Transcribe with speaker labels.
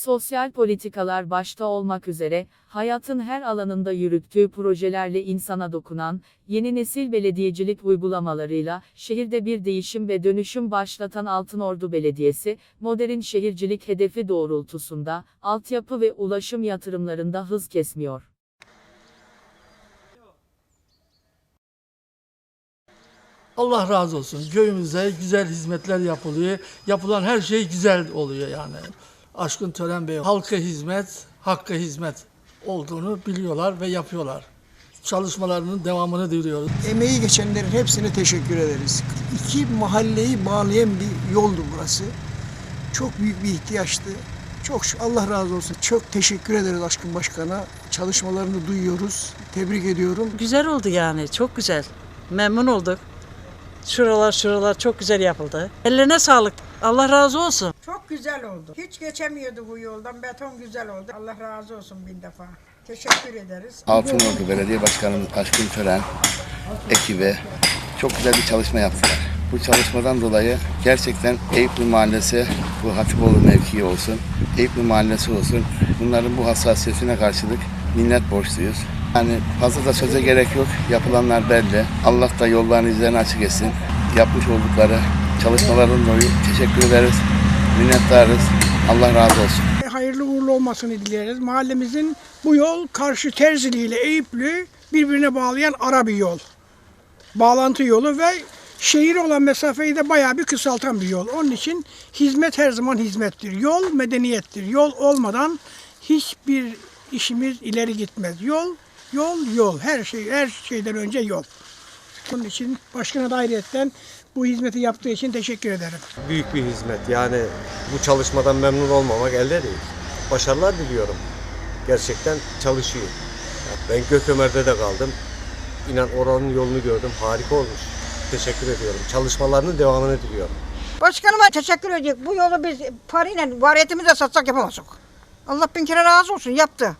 Speaker 1: sosyal politikalar başta olmak üzere, hayatın her alanında yürüttüğü projelerle insana dokunan, yeni nesil belediyecilik uygulamalarıyla, şehirde bir değişim ve dönüşüm başlatan Altınordu Belediyesi, modern şehircilik hedefi doğrultusunda, altyapı ve ulaşım yatırımlarında hız kesmiyor.
Speaker 2: Allah razı olsun. Köyümüze güzel hizmetler yapılıyor. Yapılan her şey güzel oluyor yani. Aşkın Tören Bey halka hizmet, hakka hizmet olduğunu biliyorlar ve yapıyorlar. Çalışmalarının devamını diliyoruz.
Speaker 3: Emeği geçenlerin hepsine teşekkür ederiz. İki mahalleyi bağlayan bir yoldu burası. Çok büyük bir ihtiyaçtı. Çok Allah razı olsun. Çok teşekkür ederiz Aşkın Başkan'a. Çalışmalarını duyuyoruz. Tebrik ediyorum.
Speaker 4: Güzel oldu yani çok güzel. Memnun olduk. Şuralar şuralar çok güzel yapıldı. Ellerine sağlık. Allah razı olsun.
Speaker 5: Çok güzel oldu. Hiç geçemiyordu bu yoldan. Beton güzel oldu. Allah razı olsun bin defa. Teşekkür ederiz.
Speaker 6: Altınordu Belediye Başkanımız Aşkın Tören ekibi çok güzel bir çalışma yaptılar. Bu çalışmadan dolayı gerçekten Eyüplü Mahallesi, bu Hatipoğlu mevkii olsun, Eyüplü Mahallesi olsun, bunların bu hassasiyetine karşılık minnet borçluyuz. Yani fazla da söze gerek yok. Yapılanlar belli. Allah da yollarını izlerini açık etsin. Yapmış oldukları çalışmaların dolayı teşekkür ederiz. Minnettarız. Allah razı olsun.
Speaker 7: hayırlı uğurlu olmasını dileriz. Mahallemizin bu yol karşı Terzili ile Eyüplü birbirine bağlayan ara bir yol. Bağlantı yolu ve şehir olan mesafeyi de bayağı bir kısaltan bir yol. Onun için hizmet her zaman hizmettir. Yol medeniyettir. Yol olmadan hiçbir işimiz ileri gitmez. Yol, yol, yol. Her şey, her şeyden önce yol. Bunun için başkana da ayrıyetten bu hizmeti yaptığı için teşekkür ederim.
Speaker 8: büyük bir hizmet. Yani bu çalışmadan memnun olmamak elde değil. Başarılar diliyorum. Gerçekten çalışıyor. Ben Gökömer'de de kaldım. İnan oranın yolunu gördüm. Harika olmuş. Teşekkür ediyorum. Çalışmalarının devamını diliyorum.
Speaker 5: Başkanıma teşekkür ediyoruz. Bu yolu biz parayla variyetimizle satsak yapamazdık. Allah bin kere razı olsun yaptı.